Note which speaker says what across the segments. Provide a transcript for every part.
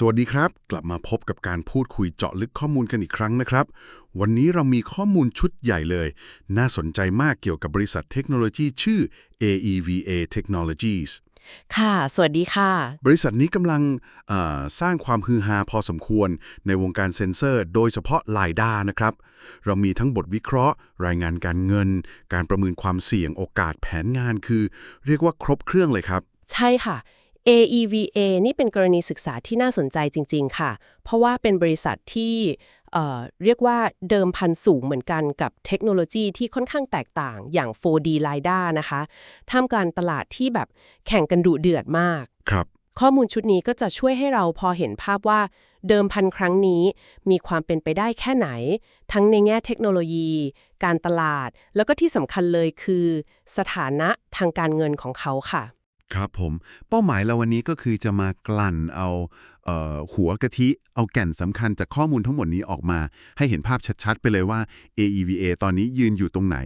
Speaker 1: สวัสดีครับ กลับมาพบกับการพูดคุยเจาะลึกข้อมูลกันอีกครั้งนะครับ วันนี้เรามีข้อมูลชุดใหญ่เลย น่าสนใจมากเกี่ยวกับบริษัทเทคโนโลยีชื่อ AEVA Technologies
Speaker 2: ค่ะ สวัสดีค่ะ
Speaker 1: บริษัทนี้กำลังเอ่อสร้างความฮือฮาพอสมควรในวงการเซ็นเซอร์ โดยเฉพาะ LiDAR นะครับ เรามีทั้งบทวิเคราะห์ รายงานการเงิน การประเมินความเสี่ยงโอกาสแผนงานคือ เรียกว่าครบเครื่องเลยครับ
Speaker 2: ใช่ค่ะ AEVA นี่เป็นกรณีศึกษาที่น่าสนใจจริง ๆ ค่ะ เพราะว่าเป็นบริษัทที่เอ่อเรียกว่าเดิมพันสูงเหมือนกันกับเทคโนโลยีที่ค่อนข้างแตกต่างอย่าง 4D LiDAR นะคะท่ามกลางตลาดที่แบบแข่งกันดุเดือดมาก
Speaker 1: ครับ
Speaker 2: ข้อมูลชุดนี้ก็จะช่วยให้เราพอเห็นภาพว่าเดิมพันครั้งนี้มีความเป็นไปได้แค่ไหน ทั้งในแง่เทคโนโลยี การตลาด แล้วก็ที่สำคัญเลยคือ สถานะทางการเงินของเขาค่ะ
Speaker 3: ครับผม เป้าหมายเราวันนี้ก็คือจะมากลั่นเอาเอ่อหัวกะทิ เอาแก่นสำคัญจากข้อมูลทั้งหมดนี้ออกมา ให้เห็นภาพชัดๆ ไปเลยว่า AEVA ตอนนี้ยืนอยู่ตรงไหน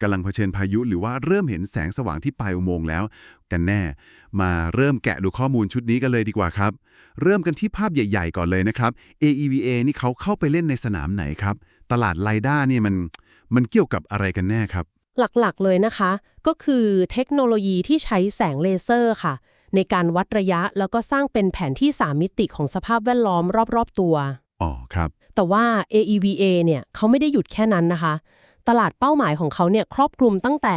Speaker 3: กำลังเผชิญพายุ หรือว่าเริ่มเห็นแสงสว่างที่ปลายอุโมงค์แล้ว กันแน่ มาเริ่มแกะดูข้อมูลชุดนี้กันเลยดีกว่าครับ เริ่มกันที่ภาพใหญ่ ๆ ก่อนเลยนะครับ AEVA นี่เขาเข้าไปเล่นในสนามไหนครับ ตลาดไลด้าเนี่ยมันมันเกี่ยวกับอะไรกันแน่ครับ
Speaker 2: หลักๆ เลยนะคะ ก็คือเทคโนโลยีที่ใช้แสงเลเซอร์ค่ะ ในการวัดระยะแล้วก็สร้างเป็นแผนที่ 3 มิติของสภาพแวดล้อมรอบ ๆ ตัว
Speaker 3: อ๋อครับ
Speaker 2: แต่ว่า AEVA เนี่ยเขาไม่ได้หยุดแค่นั้นนะคะ ตลาดเป้าหมายของเขาเนี่ยครอบคลุมตั้งแต่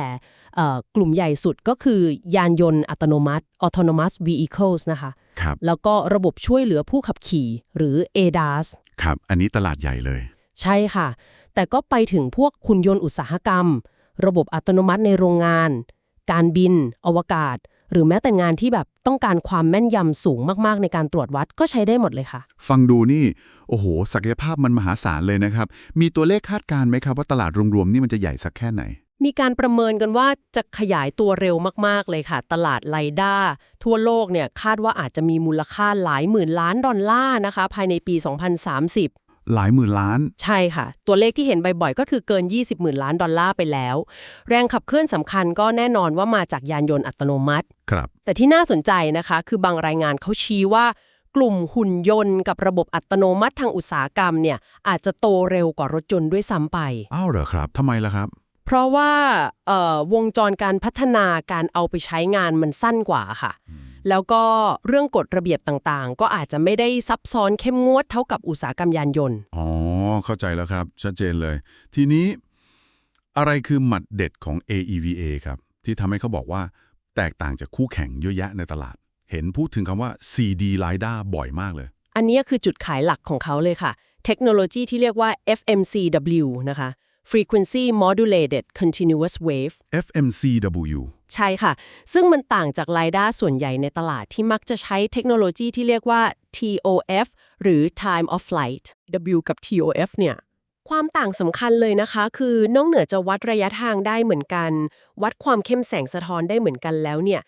Speaker 2: เอ่อกลุ่มใหญ่สุดก็คือยานยนต์อัตโนมัติ autonomous vehicles นะคะ
Speaker 3: ครับ
Speaker 2: แล้วก็ระบบช่วยเหลือผู้ขับขี่หรือ ADAS
Speaker 3: ครับ อันนี้ตลาดใหญ่เลย
Speaker 2: ใช่ค่ะ แต่ก็ไปถึงพวกหุ่นยนต์อุตสาหกรรม ระบบอัตโนมัติในโรงงาน การบิน อวกาศ หรือแม้แต่งานที่แบบต้องการความแม่นยำสูงมากๆ ในการตรวจวัดก็ใช้ได้หมดเลยค่ะ
Speaker 3: ฟังดูนี่ โอ้โห ศักยภาพมันมหาศาลเลยนะครับ มีตัวเลขคาดการณ์ไหมครับว่าตลาดรวมๆนี่มันจะใหญ่สักแค่ไหน
Speaker 2: มีการประเมินกันว่าจะขยายตัวเร็วมากๆเลยค่ะ ตลาดไลด้าทั่วโลกเนี่ยคาดว่าอาจจะมีมูลค่าหลายหมื่นล้านดอลลาร์นะคะ ภายในปี 2030
Speaker 3: หลายหมื่นล้าน
Speaker 2: ใช่ค่ะ ตัวเลขที่เห็นบ่อยๆ ก็คือเกิน 20 หมื่นล้านดอลลาร์ไปแล้ว แรงขับเคลื่อนสำคัญก็แน่นอนว่ามาจากยานยนต์อัตโนมัติ
Speaker 3: ครับ
Speaker 2: แต่ที่น่าสนใจนะคะ คือบางรายงานเขาชี้ว่ากลุ่มหุ่นยนต์กับระบบอัตโนมัติทางอุตสาหกรรมเนี่ยอาจจะโตเร็วกว่ารถยนต์ด้วยซ้ำไป
Speaker 3: อ้าวเหรอครับทำไมล่ะครับ
Speaker 2: เพราะว่าเอ่อวงจรการพัฒนาการเอาไปใช้งานมันสั้นกว่าค่ะ แล้วก็เรื่องกฎระเบียบต่างๆ ก็อาจจะไม่ได้ซับซ้อนเข้มงวดเท่ากับอุตสาหกรรมยานยนต์
Speaker 3: อ๋อ เข้าใจแล้วครับ ชัดเจนเลย ทีนี้อะไรคือหมัดเด็ดของ AEVA ครับ ที่ทำให้เขาบอกว่าแตกต่างจากคู่แข่งเยอะแยะในตลาด เห็นพูดถึงคำว่า CD LiDAR บ่อยมากเลย
Speaker 2: อันนี้คือจุดขายหลักของเขาเลยค่ะ เทคโนโลยีที่เรียกว่า FMCW นะคะ Frequency Modulated Continuous Wave
Speaker 3: FMCW
Speaker 2: ใช่ค่ะ ซึ่งมันต่างจากไลด้าส่วนใหญ่ในตลาดที่มักจะใช้เทคโนโลยีที่เรียกว่า TOF หรือ Time of Flight W กับ TOF เนี่ยความต่างสำคัญเลยนะคะ คือนอกเหนือจะวัดระยะทางได้เหมือนกัน วัดความเข้มแสงสะท้อนได้เหมือนกันแล้วเนี่ย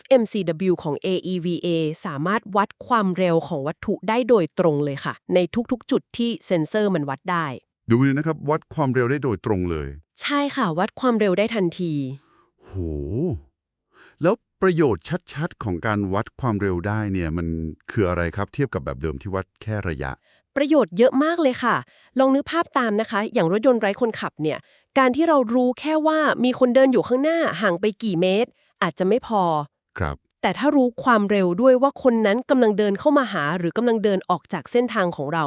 Speaker 2: FMCW ของ AEVA สามารถวัดความเร็วของวัตถุได้โดยตรงเลยค่ะ ในทุกๆ จุดที่เซ็นเซอร์มันวัดได้
Speaker 4: ดูเลยนะครับ วัดความเร็วได้โดยตรงเลย
Speaker 2: ใช่ค่ะ วัดความเร็วได้ทันที
Speaker 4: โห แล้วประโยชน์ชัดๆ ของการวัดความเร็วได้เนี่ยมันคืออะไรครับเทียบกับแบบเดิมที่วัดแค่ระยะ
Speaker 2: ประโยชน์เยอะมากเลยค่ะ ลองนึกภาพตามนะคะ อย่างรถยนต์ไร้คนขับเนี่ย การที่เรารู้แค่ว่ามีคนเดินอยู่ข้างหน้าห่างไปกี่เมตร อาจจะไม่พอ
Speaker 4: ครับ
Speaker 2: แต่ถ้ารู้ความเร็วด้วยว่าคนนั้นกำลังเดินเข้ามาหา หรือกำลังเดินออกจากเส้นทางของเรา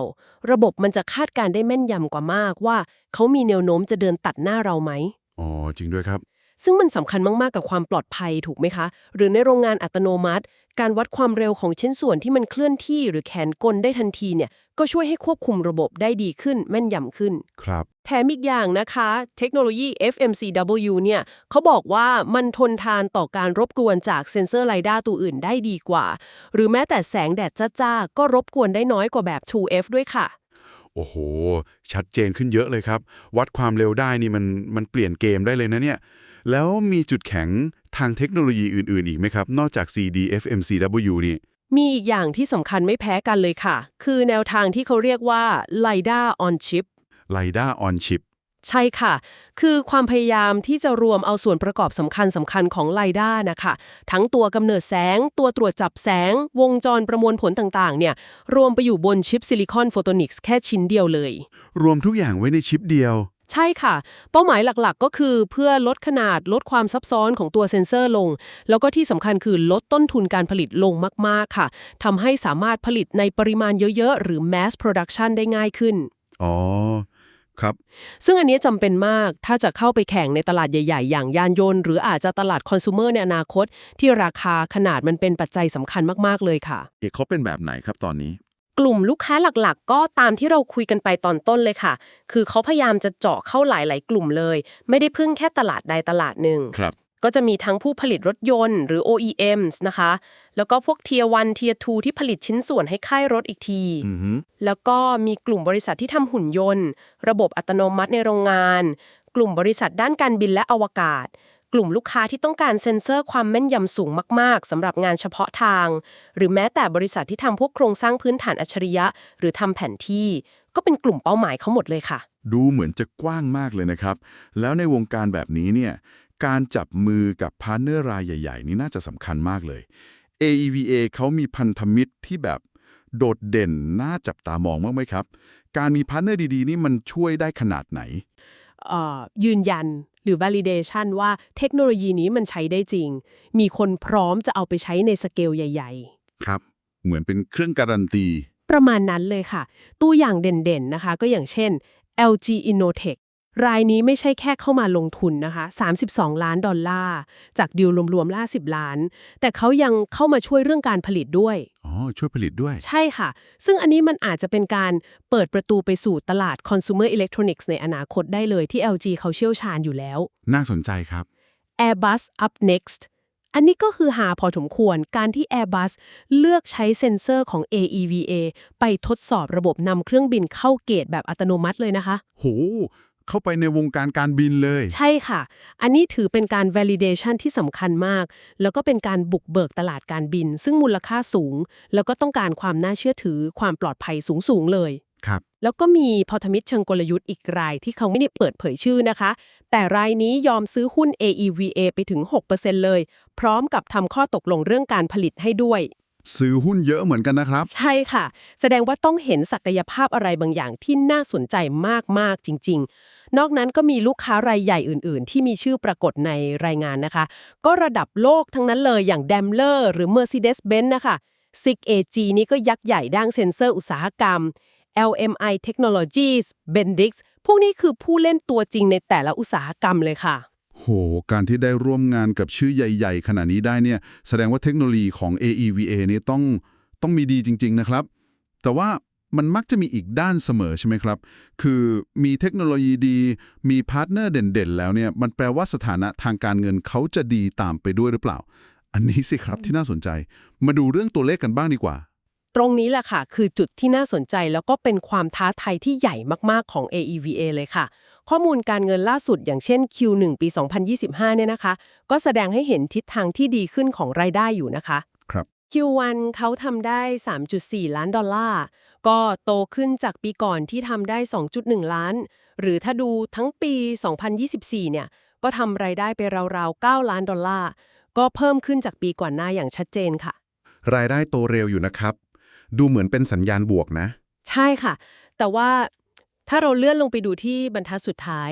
Speaker 2: ระบบมันจะคาดการณ์ได้แม่นยำกว่ามากว่า เขามีแนวโน้มจะเดินตัดหน้าเราไหม
Speaker 4: อ๋อจริงด้วยครับ
Speaker 2: ซึ่งมันสำคัญมาก ๆ กับความปลอดภัยถูกไหมคะ หรือในโรงงานอัตโนมัติ การวัดความเร็วของชิ้นส่วนที่มันเคลื่อนที่หรือแขนกลได้ทันทีเนี่ยก็ช่วยให้ควบคุมระบบได้ดีขึ้นแม่นยำขึ้น
Speaker 4: ครับ
Speaker 2: แถมอีกอย่างนะคะ เทคโนโลยี FMCW เนี่ยเขาบอกว่ามันทนทานต่อการรบกวนจากเซ็นเซอร์ไลด้าตัวอื่นได้ดีกว่า หรือแม้แต่แสงแดดจ้าๆก็รบกวนได้น้อยกว่าแบบ 2F ด้วยค่ะ
Speaker 4: โอ้โห ชัดเจนขึ้นเยอะเลยครับ วัดความเร็วได้นี่มันมันเปลี่ยนเกมได้เลยนะเนี่ย แล้วมีจุดแข็งทางเทคโนโลยีอื่น ๆ อีกไหมครับ นอกจาก CD FMCW นี่
Speaker 2: มีอีกอย่างที่สำคัญไม่แพ้กันเลยค่ะ คือแนวทางที่เขาเรียกว่า LiDAR on chip
Speaker 4: LiDAR on chip
Speaker 2: ใช่ค่ะ คือความพยายามที่จะรวมเอาส่วนประกอบสำคัญสำคัญของไลด้านะคะ ทั้งตัวกำเนิดแสง ตัวตรวจจับแสง วงจรประมวลผลต่าง ๆ เนี่ย รวมไปอยู่บนชิปซิลิคอนโฟโตนิกส์แค่ชิ้นเดียวเลย
Speaker 4: รวมทุกอย่างไว้ในชิปเดียว
Speaker 2: ใช่ค่ะ เป้าหมายหลักๆ ก็คือเพื่อลดขนาดลดความซับซ้อนของตัวเซ็นเซอร์ลง แล้วก็ที่สำคัญคือลดต้นทุนการผลิตลงมากๆค่ะทำให้สามารถผลิตในปริมาณเยอะ ๆ หรือ mass production ได้ง่ายขึ้น
Speaker 4: อ๋อ ครับ
Speaker 2: ซึ่งอันนี้จำเป็นมากถ้าจะเข้าไปแข่งในตลาดใหญ่ ๆ อย่างยานยนต์ หรืออาจจะตลาดคอน sumer ในอนาคต ที่ราคาขนาดมันเป็นปัจจัยสำคัญมากๆเลยค่ะ
Speaker 3: เอกเขาเป็นแบบไหนครับตอนนี้
Speaker 2: กลุ่มลูกค้าหลักๆ ก็ตามที่เราคุยกันไปตอนต้นเลยค่ะ คือเขาพยายามจะเจาะเข้าหลายๆ กลุ่มเลย ไม่ได้พึ่งแค่ตลาดใดตลาดหนึ่ง
Speaker 3: ครับ
Speaker 2: ก็จะมีทั้งผู้ผลิตรถยนต์หรือ OEMs นะคะ แล้วก็พวก Tier 1 Tier 2ที่ผลิตชิ้นส่วนให้ค่ายรถอีกที
Speaker 3: อือฮึ
Speaker 2: แล้วก็มีกลุ่มบริษัทที่ทำหุ่นยนต์ ระบบอัตโนมัติในโรงงาน กลุ่มบริษัทด้านการบินและอวกาศ กลุ่มลูกค้าที่ต้องการเซ็นเซอร์ความแม่นยำสูงมาก ๆสำหรับงานเฉพาะทาง หรือแม้แต่บริษัทที่ทำพวกโครงสร้างพื้นฐานอัจฉริยะ หรือทำแผนที่ ก็เป็นกลุ่มเป้าหมายเขาหมดเลยค่ะ
Speaker 4: ดูเหมือนจะกว้างมากเลยนะครับ แล้วในวงการแบบนี้เนี่ยการจับมือกับพาร์ทเนอร์รายใหญ่ ๆ นี่น่าจะสำคัญมากเลย AEVA เขามีพันธมิตรที่แบบโดดเด่นน่าจับตามองมากไหมครับ การมีพาร์ทเนอร์ดี ๆ นี่มันช่วยได้ขนาดไหน
Speaker 2: เอ่อยืนยันห รือ validation ว่าเทคโนโลยีนี้มันใช้ได้จริง มีคนพร้อมจะเอาไปใช้ในสเกลใหญ่ ๆ
Speaker 3: ครับ เหมือนเป็นเครื่องการันตี
Speaker 2: ประมาณนั้นเลยค่ะ ตัวอย่างเด่นๆนะคะ ก็อย่างเช่น LG Innotech รายนี้ไม่ใช่แค่เข้ามาลงทุนนะคะ 32 ล้านดอลลาร์ จากดีลรวมๆล่า 10 ล้าน แต่เขายังเข้ามาช่วยเรื่องการผลิตด้วย
Speaker 3: อ๋อ ช่วยผลิตด้วย
Speaker 2: ใช่ค่ะ ซึ่งอันนี้มันอาจจะเป็นการเปิดประตูไปสู่ตลาด consumer electronics ในอนาคตได้เลยที่ LG เขาเชี่ยวชาญอยู่แล้ว
Speaker 3: น่าสนใจครับ
Speaker 2: Airbus Up Next อันนี้ก็คือหาพอสมควรการที่ Airbus เลือกใช้เซ็นเซอร์ของ AEVA ไปทดสอบระบบนำเครื่องบินเข้าเกตแบบอัตโนมัติเลยนะคะ
Speaker 3: โห เข้าไปในวงการการบินเลย
Speaker 2: ใช่ค่ะ อันนี้ถือเป็นการ validation ที่สำคัญมาก แล้วก็เป็นการบุกเบิกตลาดการบิน ซึ่งมูลค่าสูง แล้วก็ต้องการความน่าเชื่อถือความปลอดภัยสูงๆเลย
Speaker 3: ครับ
Speaker 2: แล้วก็มีพันธมิตรเชิงกลยุทธ์อีกรายที่เขาไม่ได้เปิดเผยชื่อนะคะ แต่รายนี้ยอมซื้อหุ้น AEVA ไปถึง 6%เลย พร้อมกับทำข้อตกลงเรื่องการผลิตให้ด้วย
Speaker 3: ซื้อหุ้นเยอะเหมือนกันนะครับ
Speaker 2: ใช่ค่ะ แสดงว่าต้องเห็นศักยภาพอะไรบางอย่างที่น่าสนใจมาก ๆ จริง ๆ นอกนั้นก็มีลูกค้ารายใหญ่อื่น ๆ ที่มีชื่อปรากฏในรายงานนะคะ ก็ระดับโลกทั้งนั้นเลยอย่าง Daimler หรือ Mercedes-Benz นะคะ SIG AG นี่ก็ยักษ์ใหญ่ด้านเซ็นเซอร์อุตสาหกรรม LMI Technologies Bendix พวกนี้คือผู้เล่นตัวจริงในแต่ละอุตสาหกรรมเลยค่ะ
Speaker 3: โห การที่ได้ร่วมงานกับชื่อใหญ่ ๆ ขนาดนี้ได้เนี่ย แสดงว่าเทคโนโลยีของ AEVA นี่ต้องต้องมีดีจริง ๆ นะครับ แต่ว่ามันมักจะมีอีกด้านเสมอใช่ไหมครับ คือมีเทคโนโลยีดี มีพาร์ทเนอร์เด่นๆ แล้วเนี่ย มันแปลว่าสถานะทางการเงินเขาจะดีตามไปด้วยหรือเปล่า อันนี้สิครับที่น่าสนใจ มาดูเรื่องตัวเลขกันบ้างดีกว่า
Speaker 2: ตรงนี้แหละค่ะ คือจุดที่น่าสนใจแล้วก็เป็นความท้าทายที่ใหญ่มากๆของ AEVA เลยค่ะ ข้อมูลการเงินล่าสุดอย่างเช่น Q1 ปี 2025 เนี่ยนะคะ ก็แสดงให้เห็นทิศทางที่ดีขึ้นของรายได้อยู่นะคะ
Speaker 3: ครับ
Speaker 2: Q1 เขาทำได้ 3.4 ล้านดอลลาร์ก็โตขึ้นจากปีก่อนที่ทำได้ 2.1 ล้าน หรือถ้าดูทั้งปี 2024 เนี่ย ก็ทำรายได้ไปราวๆ 9 ล้านดอลลาร์ ก็เพิ่มขึ้นจากปีก่อนหน้าอย่างชัดเจนค่ะ
Speaker 1: รายได้โตเร็วอยู่นะครับ ดูเหมือนเป็นสัญญาณบวกนะ
Speaker 2: ใช่ค่ะ แต่ว่า ถ้าเราเลื่อนลงไปดูที่บรรทัดสุดท้าย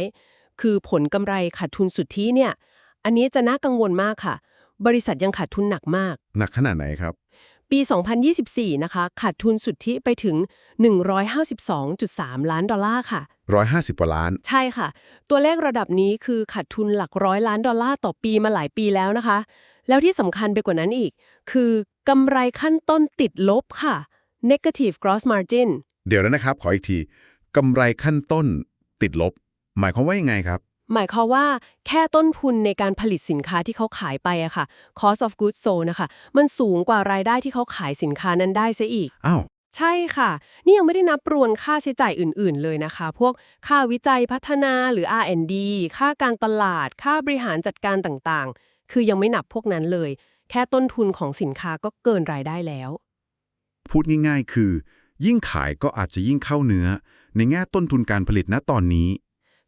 Speaker 2: คือผลกำไรขาดทุนสุทธิเนี่ย อันนี้จะน่ากังวลมากค่ะ บริษัทยังขาดทุนหนักมาก
Speaker 1: หนักขนาดไหนครับ
Speaker 2: ปี 2024 นะคะ ขาดทุนสุทธิไปถึง 152.3 ล้านดอลลาร์ค่ะ
Speaker 1: 150กว่าล้าน
Speaker 2: ใช่ค่ะ ตัวเลขระดับนี้คือขาดทุนหลักร้อยล้านดอลลาร์ต่อปีมาหลายปีแล้วนะคะ แล้วที่สำคัญไปกว่านั้นอีก คือกำไรขั้นต้นติดลบค่ะ negative gross margin
Speaker 1: เดี๋ยวนะครับ ขออีกที กำไรขั้นต้นติดลบ หมายความว่ายังไงครับ
Speaker 2: หมายความว่าแค่ต้นทุนในการผลิตสินค้าที่เขาขายไปอะค่ะ cost of goods sold นะคะ มันสูงกว่ารายได้ที่เขาขายสินค้านั้นได้ซะอีก
Speaker 1: อ้าว
Speaker 2: ใช่ค่ะ นี่ยังไม่ได้นับรวมค่าใช้จ่ายอื่น ๆ เลยนะคะ พวกค่าวิจัยพัฒนาหรือ R&D ค่าการตลาด ค่าบริหารจัดการต่างๆ คือยังไม่นับพวกนั้นเลย แค่ต้นทุนของสินค้าก็เกินรายได้แล้ว
Speaker 1: พูดง่าย ๆ คือ ยิ่งขายก็อาจจะยิ่งเข้าเนื้อ ในแง่ต้นทุนการผลิตณตอนนี้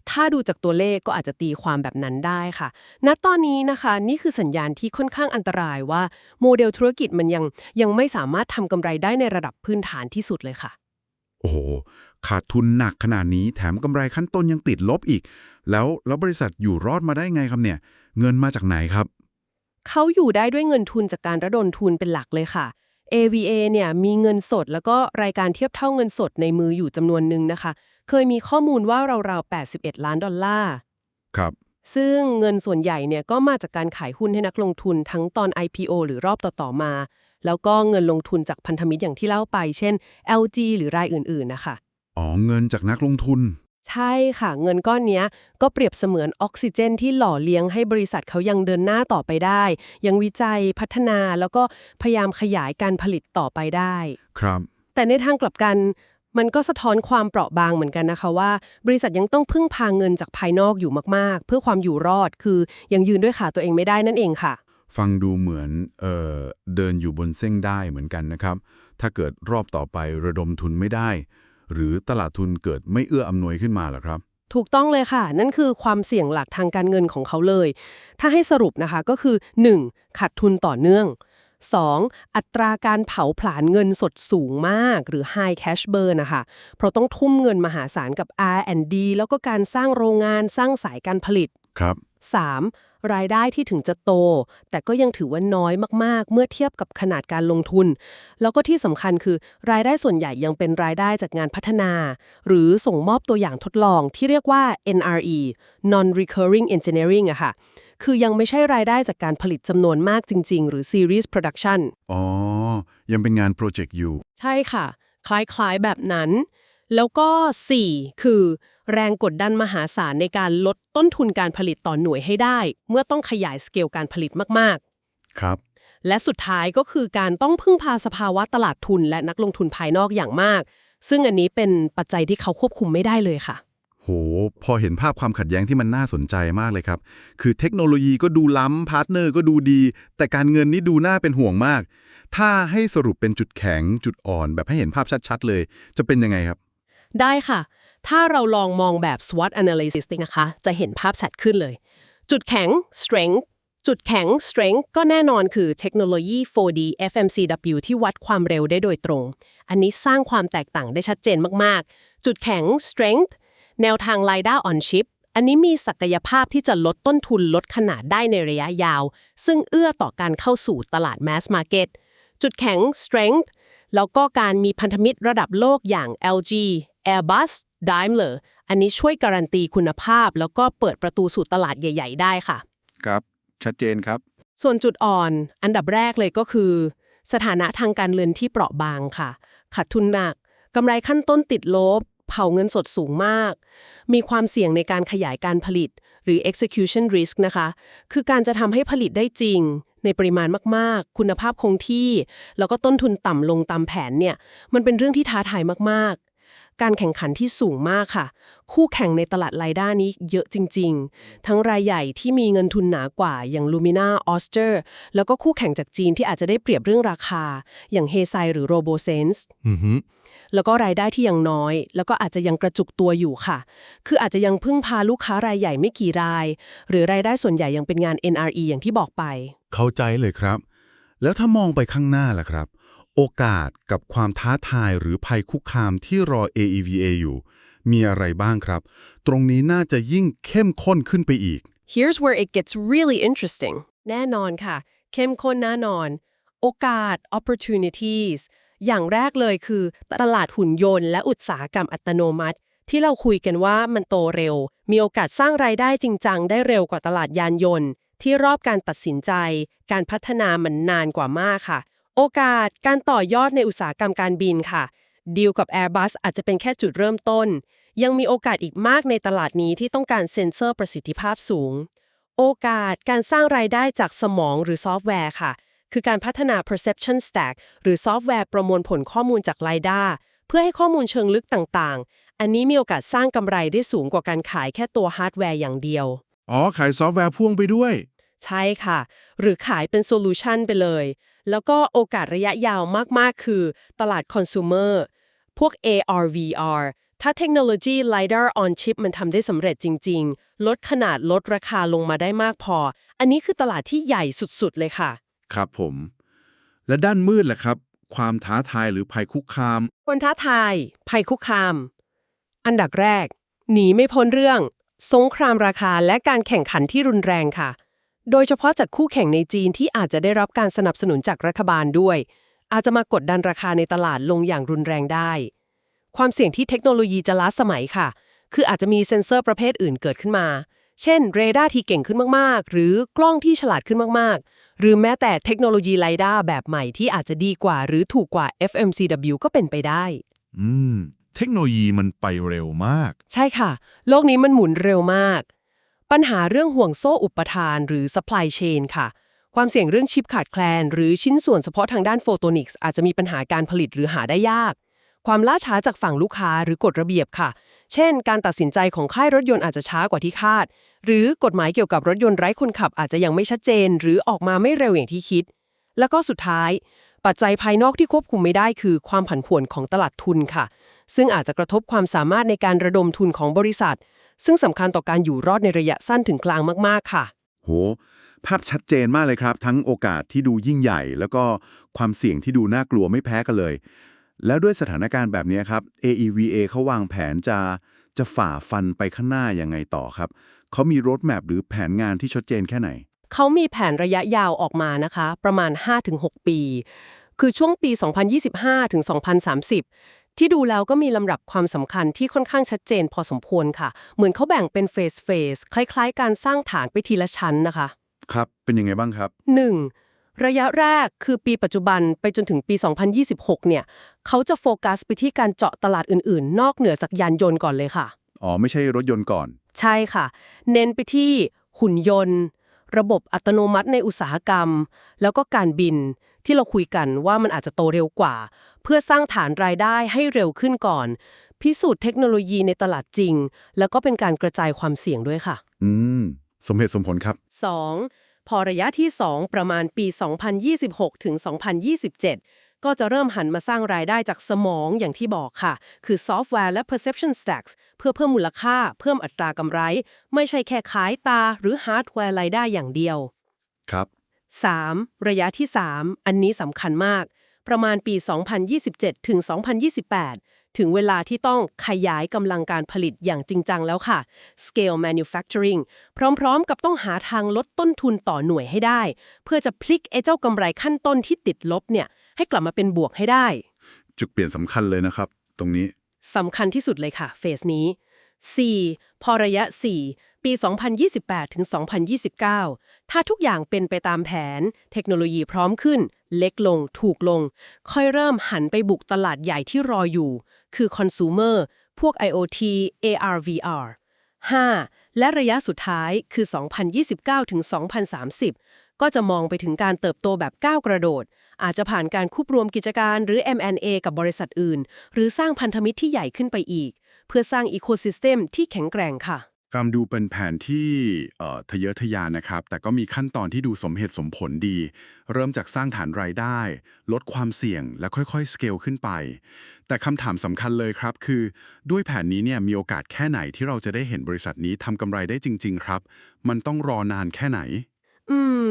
Speaker 2: ถ้าดูจากตัวเลขก็อาจจะตีความแบบนั้นได้ค่ะ ณตอนนี้นะคะ นี่คือสัญญาณที่ค่อนข้างอันตรายว่า โมเดลธุรกิจมันยังยังไม่สามารถทำกำไรได้ในระดับพื้นฐานที่สุดเลยค่ะ
Speaker 3: โอ้โห ขาดทุนหนักขนาดนี้แถมกำไรขั้นต้นยังติดลบอีก แล้วแล้วบริษัทอยู่รอดมาได้ไงครับเนี่ย เงินมาจากไหนครับ
Speaker 2: เขาอยู่ได้ด้วยเงินทุนจากการระดมทุนเป็นหลักเลยค่ะ AVA เนี่ยมีเงินสดแล้วก็รายการเทียบเท่าเงินสดในมืออยู่จำนวนหนึ่งนะคะ เคยมีข้อมูลว่าราวๆ 81 ล้านดอลลาร์
Speaker 3: ครับ
Speaker 2: ซึ่งเงินส่วนใหญ่เนี่ยก็มาจากการขายหุ้นให้นักลงทุนทั้งตอน IPO หรือรอบต่อ ๆ มา แล้วก็เงินลงทุนจากพันธมิตรอย่างที่เล่าไป เช่น LG หรือรายอื่น ๆ นะคะ
Speaker 3: อ๋อ เงินจากนักลงทุน
Speaker 2: ใช่ค่ะ เงินก้อนนี้ก็เปรียบเสมือนออกซิเจนที่หล่อเลี้ยงให้บริษัทเขายังเดินหน้าต่อไปได้ ยังวิจัยพัฒนาแล้วก็พยายามขยายการผลิตต่อไปได้
Speaker 3: ครับ
Speaker 2: แต่ในทางกลับกันมันก็สะท้อนความเปราะบางเหมือนกันนะคะว่า บริษัทยังต้องพึ่งพาเงินจากภายนอกอยู่มาก ๆ เพื่อความอยู่รอดคือยังยืนด้วยขาตัวเองไม่ได้นั่นเองค่ะ
Speaker 3: ฟังดูเหมือนเอ่อเดินอยู่บนเส้นได้เหมือนกันนะครับ ถ้าเกิดรอบต่อไประดมทุนไม่ได้ หรือตลาดทุนเกิดไม่เอื้ออำนวยขึ้นมาล่ะครับ
Speaker 2: ถูกต้องเลยค่ะ นั่นคือความเสี่ยงหลักทางการเงินของเขาเลย ถ้าให้สรุปนะคะก็คือ 1. ขาดทุนต่อเนื่อง 2. อัตราการเผาผลาญเงินสดสูงมาก หรือ high cash burn นะคะ เพราะต้องทุ่มเงินมหาศาลกับ R&D แล้วก็การสร้างโรงงานสร้างสายการผลิต
Speaker 3: ครับ
Speaker 2: 3. รายได้ที่ถึงจะโต แต่ก็ยังถือว่าน้อยมากๆ เมื่อเทียบกับขนาดการลงทุน แล้วก็ที่สำคัญคือรายได้ส่วนใหญ่ยังเป็นรายได้จากงานพัฒนา หรือส่งมอบตัวอย่างทดลองที่เรียกว่า NRE non recurring engineering อะค่ะ คือยังไม่ใช่รายได้จากการผลิตจำนวนมากจริง ๆ หรือ series production
Speaker 3: อ๋อ ยังเป็นงานโปรเจกต์อยู่
Speaker 2: ใช่ค่ะ คล้ายๆแบบนั้น แล้วก็ 4 คือ แรงกดดันมหาศาลในการลดต้นทุนการผลิตต่อหน่วยให้ได้ เมื่อต้องขยายสเกลการผลิตมาก
Speaker 3: ครับ
Speaker 2: ๆและสุดท้ายก็คือการต้องพึ่งพาสภาวะตลาดทุนและนักลงทุนภายนอกอย่างมาก ซึ่งอันนี้เป็นปัจจัยที่เขาควบคุมไม่ได้เลยค่ะ
Speaker 3: โห พอเห็นภาพความขัดแย้งที่มันน่าสนใจมากเลยครับ คือเทคโนโลยีก็ดูล้ำพาร์ทเนอร์ก็ดูดี แต่การเงินนี่ดูน่าเป็นห่วงมาก ถ้าให้สรุปเป็นจุดแข็งจุดอ่อนแบบให้เห็นภาพชัด ๆ เลย จะเป็นยังไงครับ
Speaker 2: ได้ค่ะ ถ้าเราลองมองแบบ SWOT analysis นะคะ จะเห็นภาพชัดขึ้นเลย จุดแข็ง strength จุดแข็ง strength ก็แน่นอนคือเทคโนโลยี 4D FMCW ที่วัดความเร็วได้โดยตรง อันนี้สร้างความแตกต่างได้ชัดเจนมากๆ จุดแข็ง strength แนวทาง LiDAR on chip อันนี้มีศักยภาพที่จะลดต้นทุนลดขนาดได้ในระยะยาว ซึ่งเอื้อต่อการเข้าสู่ตลาด mass market จุดแข็ง strength แล้วก็การมีพันธมิตรระดับโลกอย่าง LG Airbus Daimler อันนี้ช่วยการันตีคุณภาพ แล้วก็เปิดประตูสู่ตลาดใหญ่ ๆ ได้ค่ะ
Speaker 4: ครับ ชัดเจนครับ
Speaker 2: ส่วนจุดอ่อน อันดับแรกเลยก็คือ สถานะทางการเงินที่เปราะบางค่ะ ขาดทุนหนักกำไรขั้นต้นติดลบ เผาเงินสดสูงมาก มีความเสี่ยงในการขยายการผลิต หรือ execution risk นะคะ คือการจะทำให้ผลิตได้จริง ในปริมาณมากๆ คุณภาพคงที่ แล้วก็ต้นทุนต่ำลงตามแผนเนี่ย มันเป็นเรื่องที่ท้าทายมากๆ การแข่งขันที่สูงมากค่ะ คู่แข่งในตลาดไลด้านี้เยอะจริง ๆ ทั้งรายใหญ่ที่มีเงินทุนหนากว่าอย่าง Lumina o s t e r แล้วก็คู่แข่งจากจีนที่อาจจะได้เปรียบเรื่องราคา อย่าง h e s i หรือ RoboSense
Speaker 3: อือฮึ
Speaker 2: แล้วก็รายได้ที่ยังน้อย แล้วก็อาจจะยังกระจุกตัวอยู่ค่ะ คืออาจจะยังพึ่งพาลูกค้ารายใหญ่ไม่กี่ราย หรือรายได้ส่วนใหญ่ยังเป็นงาน NRE อย่างที่บอกไป
Speaker 3: เข้าใจเลยครับ แล้วถ้ามองไปข้างหน้าล่ะครับ โอกาสกับความท้าทายหรือภัยคุกคามที่รอ AEVA อยู่ มีอะไรบ้างครับ ตรงนี้น่าจะยิ่งเข้มข้นขึ้นไปอีก
Speaker 2: Here's where it gets really interesting แน่นอนค่ะ เข้มข้นแน่นอน โอกาส opportunities อย่างแรกเลยคือ ตลาดหุ่นยนต์และอุตสาหกรรมอัตโนมัติ ที่เราคุยกันว่ามันโตเร็ว มีโอกาสสร้างรายได้จริงจังได้เร็วกว่าตลาดยานยนต์ ที่รอบการตัดสินใจ การพัฒนามันนานกว่ามากค่ะ โอกาสการต่อยอดในอุตสาหกรรมการบินค่ะ ดีลกับ Airbus อาจจะเป็นแค่จุดเริ่มต้น ยังมีโอกาสอีกมากในตลาดนี้ที่ต้องการเซ็นเซอร์ประสิทธิภาพสูง โอกาสการสร้างรายได้จากสมองหรือซอฟต์แวร์ค่ะ คือการพัฒนา perception stack หรือซอฟต์แวร์ประมวลผลข้อมูลจาก LiDAR เพื่อให้ข้อมูลเชิงลึกต่างๆ อันนี้มีโอกาสสร้างกำไรได้สูงกว่าการขายแค่ตัวฮาร์ดแวร์อย่างเดียว
Speaker 4: อ๋อ ขายซอฟต์แวร์พ่วงไปด้วย
Speaker 2: ใช่ค่ะ หรือขายเป็นโซลูชันไปเลย แล้วก็โอกาสระยะยาวมาก ๆ คือตลาดคอน sumer พวก AR VR ถ้าเทคโนโลยี LiDAR on chip มันทำได้สำเร็จจริง ๆ ลดขนาดลดราคาลงมาได้มากพอ อันนี้คือตลาดที่ใหญ่สุด ๆ เลยค่ะ
Speaker 4: ครับผม และด้านมืดล่ะครับ ความท้าทายหรือภัยคุกคาม
Speaker 2: คนท้าทาย ภัยคุกคาม อันดับแรก หนีไม่พ้นเรื่อง สงครามราคาและการแข่งขันที่รุนแรงค่ะ โดยเฉพาะจากคู่แข่งในจีนที่อาจจะได้รับการสนับสนุนจากรัฐบาลด้วย อาจจะมากดดันราคาในตลาดลงอย่างรุนแรงได้ ความเสี่ยงที่เทคโนโลยีจะล้าสมัยค่ะ คืออาจจะมีเซ็นเซอร์ประเภทอื่นเกิดขึ้นมา เช่น เรดาร์ที่เก่งขึ้นมาก ๆ หรือกล้องที่ฉลาดขึ้นมาก ๆ หรือแม้แต่เทคโนโลยีไลด้าแบบใหม่ที่อาจจะดีกว่า หรือถูกกว่า FMCW ก็เป็นไปได้
Speaker 5: อืม เทคโนโลยีมันไปเร็วมาก
Speaker 2: ใช่ค่ะ โลกนี้มันหมุนเร็วมาก ปัญหาเรื่องห่วงโซ่อุปทานหรือ supply chain ค่ะ ความเสี่ยงเรื่องชิปขาดแคลน หรือชิ้นส่วนเฉพาะทางด้านโฟโตนิกส์อาจจะมีปัญหาการผลิตหรือหาได้ยาก ความล่าช้าจากฝั่งลูกค้าหรือกฎระเบียบค่ะ เช่น การตัดสินใจของค่ายรถยนต์อาจจะช้ากว่าที่คาด หรือกฎหมายเกี่ยวกับรถยนต์ไร้คนขับอาจจะยังไม่ชัดเจน หรือออกมาไม่เร็วอย่างที่คิด แล้วก็สุดท้าย ปัจจัยภายนอกที่ควบคุมไม่ได้คือ ความผันผวนของตลาดทุนค่ะ ซึ่งอาจจะกระทบความสามารถในการระดมทุนของบริษัท ซึ่งสำคัญต่อการอยู่รอดในระยะสั้นถึงกลางมาก ๆ ค่ะ
Speaker 3: โห ภาพชัดเจนมากเลยครับ ทั้งโอกาสที่ดูยิ่งใหญ่ แล้วก็ความเสี่ยงที่ดูน่ากลัวไม่แพ้กันเลย แล้วด้วยสถานการณ์แบบนี้ครับ AEVA เขาวางแผนจะจะฝ่าฟันไปข้างหน้ายังไงต่อครับ เขามีรถแมพหรือแผนงานที่ชัดเจนแค่ไหน
Speaker 2: เขามีแผนระยะยาวออกมานะคะ ประมาณ 5-6 ปี คือช่วงปี 2025 ถึง 2030 ที่ดูแล้วก็มีลำดับความสำคัญที่ค่อนข้างชัดเจนพอสมควรค่ะ เหมือนเขาแบ่งเป็นเฟสเฟสคล้ายๆ การสร้างฐานไปทีละชั้นนะคะ
Speaker 3: ครับ เป็นยังไงบ้างครับ
Speaker 2: 1. ระยะแรกคือปีปัจจุบันไปจนถึงปี 2026 เนี่ย เขาจะโฟกัสไปที่การเจาะตลาดอื่นๆ นอกเหนือจากยานยนต์ก่อนเลยค่ะ
Speaker 3: อ๋อ ไม่ใช่รถยนต์ก่อน
Speaker 2: ใช่ค่ะ เน้นไปที่หุ่นยนต์ ระบบอัตโนมัติในอุตสาหกรรม แล้วก็การบิน ที่เราคุยกันว่ามันอาจจะโตเร็วกว่า เพื่อสร้างฐานรายได้ให้เร็วขึ้นก่อน พิสูจน์เทคโนโลยีในตลาดจริง แล้วก็เป็นการกระจายความเสี่ยงด้วยค่ะ
Speaker 3: อืม สมเหตุสมผลครับ
Speaker 2: 2. พอระยะที่ 2 ประมาณปี 2026 ถึง 2027 ก็จะเริ่มหันมาสร้างรายได้จากสมองอย่างที่บอกค่ะ คือซอฟต์แวร์และ perception stacks เพื่อเพิ่มมูลค่า เพิ่มอัตรากำไร ไม่ใช่แค่ขายตาหรือฮาร์ดแวร์รายได้อย่างเดียว
Speaker 3: ครับ
Speaker 2: 3. ระยะที่ 3 อันนี้สำคัญมาก ประมาณปี 2027 ถึง 2028 ถึงเวลาที่ต้องขยายกำลังการผลิตอย่างจริงจังแล้วค่ะ scale manufacturing พร้อมๆ กับต้องหาทางลดต้นทุนต่อหน่วยให้ได้ เพื่อจะพลิกไอ้เจ้ากำไรขั้นต้นที่ติดลบเนี่ยให้กลับมาเป็นบวกให้ได้
Speaker 3: จุดเปลี่ยนสำคัญเลยนะครับ ตรงนี้
Speaker 2: สำคัญที่สุดเลยค่ะ เฟสนี้ 4. พอระยะ 4 ปี 2028 ถึง 2029 ถ้าทุกอย่างเป็นไปตามแผน เทคโนโลยีพร้อมขึ้น เล็กลง ถูกลง ค่อยเริ่มหันไปบุกตลาดใหญ่ที่รออยู่ คือ consumer พวก IoT AR VR 5. และระยะสุดท้ายคือ 2029 ถึง 2030 ก็จะมองไปถึงการเติบโตแบบก้าวกระโดด อาจจะผ่านการควบรวมกิจการหรือ M&A กับบริษัทอื่น หรือสร้างพันธมิตรที่ใหญ่ขึ้นไปอีก เพื่อสร้างอีโคซิสเต็มที่แข็งแกร่งค่ะ
Speaker 1: ฟังดูเป็นแผนที่เอ่อทะเยอทะยานนะครับ แต่ก็มีขั้นตอนที่ดูสมเหตุสมผลดี เริ่มจากสร้างฐานรายได้ ลดความเสี่ยงและค่อยๆ สเกลขึ้นไป แต่คำถามสำคัญเลยครับ คือ ด้วยแผนนี้เนี่ยมีโอกาสแค่ไหนที่เราจะได้เห็นบริษัทนี้ทำกำไรได้จริง ๆ ครับ มันต้องรอนานแค่ไหน
Speaker 2: อืม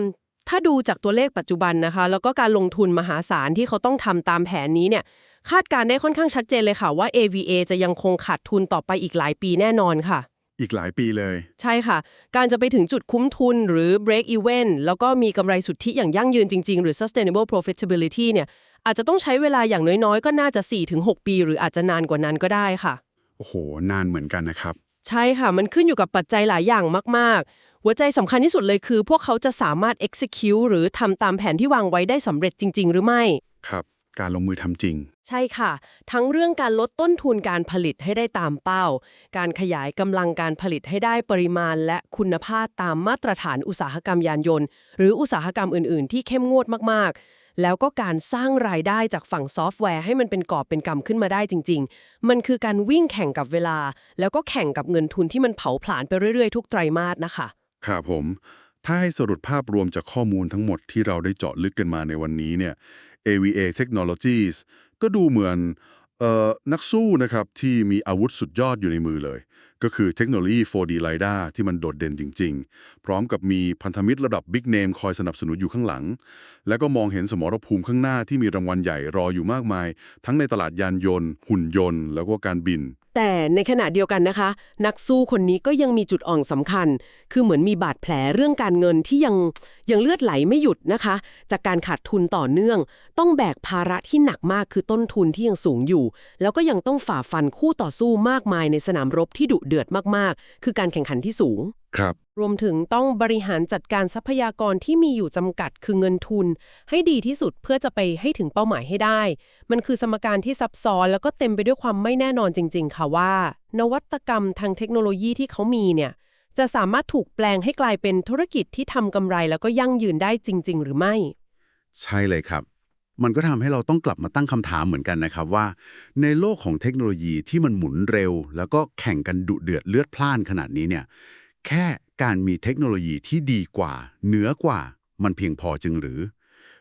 Speaker 2: ถ้าดูจากตัวเลขปัจจุบันนะคะ แล้วก็การลงทุนมหาศาลที่เขาต้องทำตามแผนนี้เนี่ย คาดการณ์ได้ค่อนข้างชัดเจนเลยค่ะว่า AVA จะยังคงขาดทุนต่อไปอีกหลายปีแน่นอนค่ะ
Speaker 1: อีกหลายปีเลย
Speaker 2: ใช่ค่ะ การจะไปถึงจุดคุ้มทุนหรือ break even แล้วก็มีกำไรสุทธิอย่างยั่งยืนจริง ๆ หรือ sustainable profitability เนี่ยอาจจะต้องใช้เวลาอย่างน้อยๆ ก็น่าจะ 4-6 ปี หรืออาจจะนานกว่านั้นก็ได้ค่ะ
Speaker 1: โอ้โห นานเหมือนกันนะครับ
Speaker 2: ใช่ค่ะ มันขึ้นอยู่กับปัจจัยหลายอย่างมาก ๆ หัวใจสำคัญที่สุดเลยคือ พวกเขาจะสามารถ execute หรือทำตามแผนที่วางไว้ได้สำเร็จจริง ๆ หรือไม่
Speaker 1: ครับ การลงมือทำจริง
Speaker 2: ใช่ค่ะ ทั้งเรื่องการลดต้นทุนการผลิตให้ได้ตามเป้า การขยายกำลังการผลิตให้ได้ปริมาณ และคุณภาพตามมาตรฐานอุตสาหกรรมยานยนต์ หรืออุตสาหกรรมอื่น ๆ ที่เข้มงวดมาก ๆ แล้วก็การสร้างรายได้จากฝั่งซอฟต์แวร์ให้มันเป็นกอบเป็นกำขึ้นมาได้จริง ๆ มันคือการวิ่งแข่งกับเวลา แล้วก็แข่งกับเงินทุนที่มันเผาผลาญไปเรื่อย ๆ ทุกไตรมาสนะคะ
Speaker 1: ครับผมถ้าให้สรุปภาพรวมจากข้อมูลทั้งหมดที่เราได้เจาะลึกกันมาในวันนี้เนี่ย AVA Technologies ก็ดูเหมือน
Speaker 4: ออนักสู้นะครับที่มีอาวุธสุดยอดอยู่ในมือเลยก็คือเทคโนโลยี 4D LiDAR ที่มันโดดเด่นจริง ๆ พร้อมกับมีพันธมิตรระดับบิ๊กเนมคอยสนับสนุนอยู่ข้างหลัง แล้วก็มองเห็นสมรภูมิข้างหน้าที่มีรางวัลใหญ่รออยู่มากมาย ทั้งในตลาดยานยนต์ หุ่นยนต์ แล้วก็การบิน
Speaker 2: แต่ในขณะเดียวกันนะคะ นักสู้คนนี้ก็ยังมีจุดอ่อนสำคัญ คือเหมือนมีบาดแผลเรื่องการเงินที่ยังยังเลือดไหลไม่หยุดนะคะ จากการขาดทุนต่อเนื่อง ต้องแบกภาระที่หนักมากคือต้นทุนที่ยังสูงอยู่ แล้วก็ยังต้องฝ่าฟันคู่ต่อสู้มากมายในสนามรบที่ดุเดือดมากๆ คือการแข่งขันที่สูง
Speaker 4: ครับ
Speaker 2: รวมถึงต้องบริหารจัดการทรัพยากรที่มีอยู่จำกัดคือเงินทุน ให้ดีที่สุดเพื่อจะไปให้ถึงเป้าหมายให้ได้ มันคือสมการที่ซับซ้อนแล้วก็เต็มไปด้วยความไม่แน่นอนจริง ๆ ค่ะว่า นวัตกรรมทางเทคโนโลยีที่เขามีเนี่ยจะสามารถถูกแปลงให้กลายเป็นธุรกิจที่ทำกำไรแล้วก็ยั่งยืนได้จริง ๆ หรือไม่
Speaker 3: ใช่เลยครับ มันก็ทำให้เราต้องกลับมาตั้งคำถามเหมือนกันนะครับว่า ในโลกของเทคโนโลยีที่มันหมุนเร็ว แล้วก็แข่งกันดุเดือดเลือดพล่านขนาดนี้เนี่ยแค่การมีเทคโนโลยีที่ดีกว่า เหนือกว่า มันเพียงพอจึงหรือ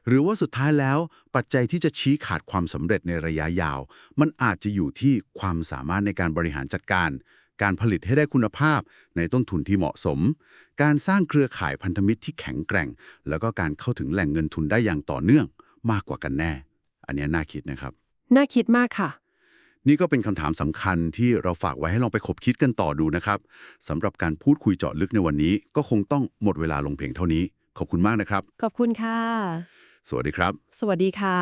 Speaker 3: หรือว่าสุดท้ายแล้วปัจจัยที่จะชี้ขาดความสำเร็จในระยะยาว มันอาจจะอยู่ที่ความสามารถในการบริหารจัดการ การผลิตให้ได้คุณภาพในต้นทุนที่เหมาะสม การสร้างเครือข่ายพันธมิตรที่แข็งแกร่ง แล้วก็การเข้าถึงแหล่งเงินทุนได้อย่างต่อเนื่อง มากกว่ากันแน่ อันเนี้ยน่าคิดนะครับ
Speaker 2: น่าคิดมากค่ะ
Speaker 3: นี่ก็เป็นคำถามสำคัญที่เราฝากไว้ให้ลองไปคบคิดกันต่อดูนะครับสำหรับการพูดคุยเจาะลึกในวันนี้ ก็คงต้องหมดเวลาลงเพียงเท่านี้ ขอบคุณมากนะครับ
Speaker 2: ขอบคุณค่ะ
Speaker 3: สวัสดีครับ
Speaker 2: สวัสดีค่ะ